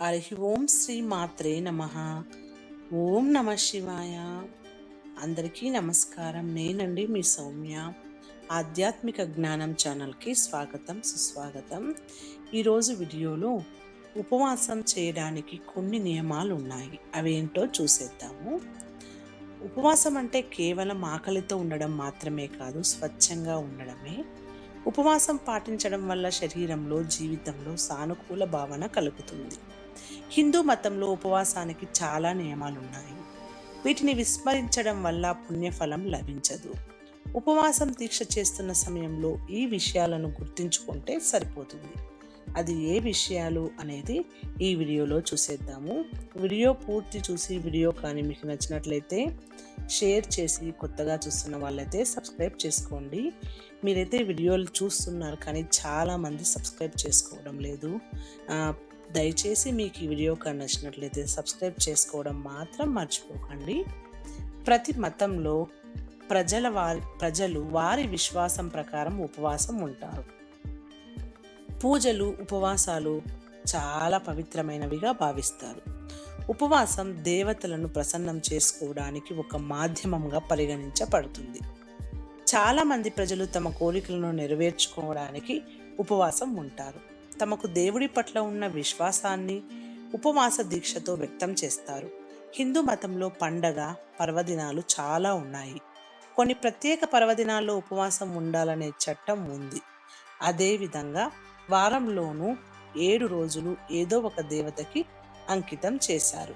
హరి ఓం శ్రీ మాత్రే నమ. ఓం నమ శివాయ. అందరికీ నమస్కారం. నేనండి మీ సౌమ్య. ఆధ్యాత్మిక జ్ఞానం ఛానల్కి స్వాగతం సుస్వాగతం. ఈరోజు వీడియోలో ఉపవాసం చేయడానికి కొన్ని నియమాలు ఉన్నాయి. అవేంటో చూసేద్దాము. ఉపవాసం అంటే కేవలం ఆకలితో ఉండడం మాత్రమే కాదు స్వచ్ఛంగా ఉండడమే. ఉపవాసం పాటించడం వల్ల శరీరంలో జీవితంలో సానుకూల భావన కలుగుతుంది. హిందూ మతంలో ఉపవాసానికి చాలా నియమాలు ఉన్నాయి వీటిని విస్మరించడం వల్ల పుణ్యఫలం లభించదు. ఉపవాసం దీక్ష చేస్తున్న సమయంలో ఈ విషయాలను గుర్తుంచుకుంటే సరిపోతుంది. అది ఏ విషయాలు అనేది ఈ వీడియోలో చూసేద్దాము. వీడియో పూర్తి చూసి వీడియో కానీ మీకు నచ్చినట్లయితే షేర్ చేసి కొత్తగా చూస్తున్న వాళ్ళైతే సబ్స్క్రైబ్ చేసుకోండి. మీరైతే వీడియోలు చూస్తున్నారు కానీ చాలామంది సబ్స్క్రైబ్ చేసుకోవడం లేదు. దయచేసి మీకు ఈ వీడియో నచ్చినట్లయితే సబ్స్క్రైబ్ చేసుకోవడం మాత్రం మర్చిపోకండి. ప్రతి మతంలో ప్రజల వారి ప్రజలు వారి విశ్వాసం ప్రకారం ఉపవాసం ఉంటారు. పూజలు ఉపవాసాలు చాలా పవిత్రమైనవిగా భావిస్తారు. ఉపవాసం దేవతలను ప్రసన్నం చేసుకోవడానికి ఒక మాధ్యమంగా పరిగణించబడుతుంది. చాలామంది ప్రజలు తమ కోరికలను నెరవేర్చుకోవడానికి ఉపవాసం ఉంటారు. తమకు దేవుడి పట్ల ఉన్న విశ్వాసాన్ని ఉపవాస దీక్షతో వ్యక్తం చేస్తారు. హిందూ మతంలో పండగ పర్వదినాలు చాలా ఉన్నాయి. కొన్ని ప్రత్యేక పర్వదినాల్లో ఉపవాసం ఉండాలనే చట్టం ఉంది. అదేవిధంగా వారంలోనూ ఏడు రోజులు ఏదో ఒక దేవతకి అంకితం చేశారు.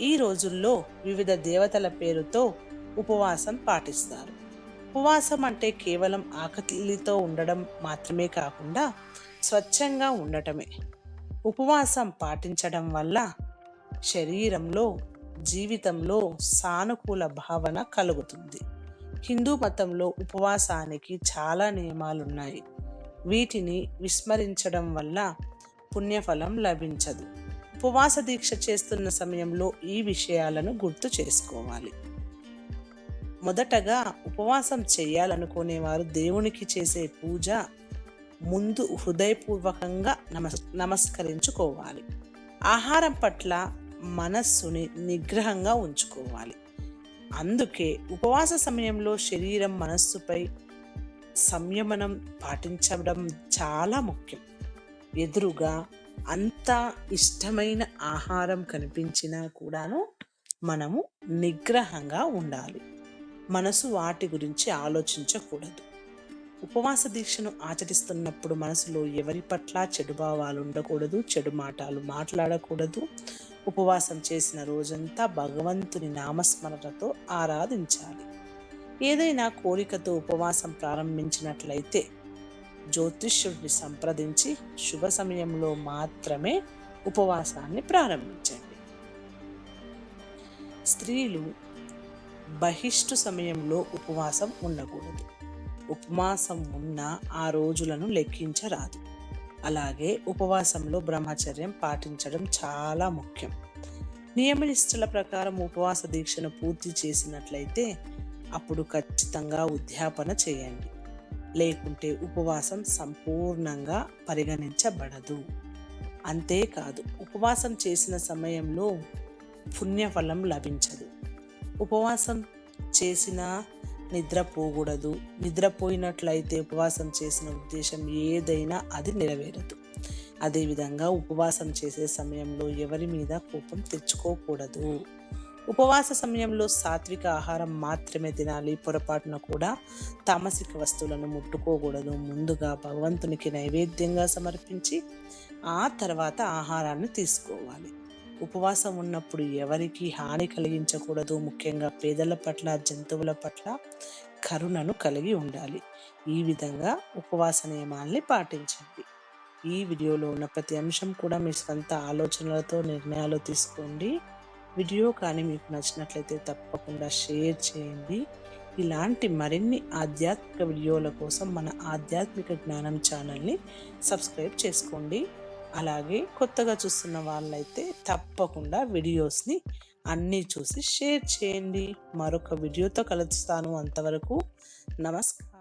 ఈ రోజుల్లో వివిధ దేవతల పేరుతో ఉపవాసం పాటిస్తారు. ఉపవాసం అంటే కేవలం ఆకలితో ఉండడం మాత్రమే కాకుండా స్వచ్ఛంగా ఉండటమే. ఉపవాసం పాటించడం వల్ల శరీరంలో జీవితంలో సానుకూల భావన కలుగుతుంది. హిందూ మతంలో ఉపవాసానికి చాలా నియమాలున్నాయి. వీటిని విస్మరించడం వల్ల పుణ్యఫలం లభించదు. ఉపవాస దీక్ష చేస్తున్న సమయంలో ఈ విషయాలను గుర్తు చేసుకోవాలి. మొదటగా ఉపవాసం చేయాలనుకునేవారు దేవునికి చేసే పూజ ముందు హృదయపూర్వకంగా నమస్ నమస్కరించుకోవాలి. ఆహారం పట్ల మనస్సుని నిగ్రహంగా ఉంచుకోవాలి. అందుకే ఉపవాస సమయంలో శరీరం మనస్సుపై సంయమనం పాటించడం చాలా ముఖ్యం. ఎదురుగా అంత ఇష్టమైన ఆహారం కనిపించినా కూడాను మనము నిగ్రహంగా ఉండాలి. మనసు వాటి గురించి ఆలోచించకూడదు. ఉపవాస దీక్షను ఆచరిస్తున్నప్పుడు మనసులో ఎవరి పట్ల చెడు భావాలు ఉండకూడదు చెడు మాటలు మాట్లాడకూడదు. ఉపవాసం చేసిన రోజంతా భగవంతుని నామస్మరణతో ఆరాధించాలి. ఏదైనా కోరికతో ఉపవాసం ప్రారంభించినట్లయితే జ్యోతిష్యుడిని సంప్రదించి శుభ సమయంలో మాత్రమే ఉపవాసాన్ని ప్రారంభించండి. స్త్రీలు బహిష్టు సమయంలో ఉపవాసం ఉండకూడదు. ఉపవాసం ఉన్న ఆ రోజులను లెక్కించరాదు. అలాగే ఉపవాసంలో బ్రహ్మచర్యం పాటించడం చాలా ముఖ్యం. నియమనిష్టల ప్రకారం ఉపవాస దీక్షను పూర్తి చేసినట్లయితే అప్పుడు ఖచ్చితంగా ఉద్యాపన చేయండి. లేకుంటే ఉపవాసం సంపూర్ణంగా పరిగణించబడదు. అంతేకాదు ఉపవాసం చేసిన సమయంలో పుణ్యఫలం లభించదు. ఉపవాసం చేసిన నిద్రపోకూడదు. నిద్రపోయినట్లయితే ఉపవాసం చేసిన ఉద్దేశం ఏదైనా అది నెరవేరదు. అదేవిధంగా ఉపవాసం చేసే సమయంలో ఎవరి మీద కోపం తెచ్చుకోకూడదు. ఉపవాస సమయంలో సాత్విక ఆహారం మాత్రమే తినాలి. పొరపాటున కూడా తామసిక వస్తువులను ముట్టుకోకూడదు. ముందుగా భగవంతునికి నైవేద్యంగా సమర్పించి ఆ తర్వాత ఆహారాన్ని తీసుకోవాలి. ఉపవాసం ఉన్నప్పుడు ఎవరికి హాని కలిగించకూడదు. ముఖ్యంగా పేదల పట్ల జంతువుల పట్ల కరుణను కలిగి ఉండాలి. ఈ విధంగా ఉపవాస నియమాల్ని పాటించండి. ఈ వీడియోలో ఉన్న ప్రతి అంశం కూడా మీ సొంత ఆలోచనలతో నిర్ణయాలు తీసుకోండి. వీడియో కానీ మీకు నచ్చినట్లయితే తప్పకుండా షేర్ చేయండి. ఇలాంటి మరిన్ని ఆధ్యాత్మిక వీడియోల కోసం మన ఆధ్యాత్మిక జ్ఞానం ఛానల్ని సబ్స్క్రైబ్ చేసుకోండి. అలాగే కొత్తగా చూస్తున్న వాళ్ళైతే తప్పకుండా వీడియోస్ని అన్నీ చూసి షేర్ చేయండి. మరొక వీడియోతో కలుస్తాను. అంతవరకు నమస్కారం.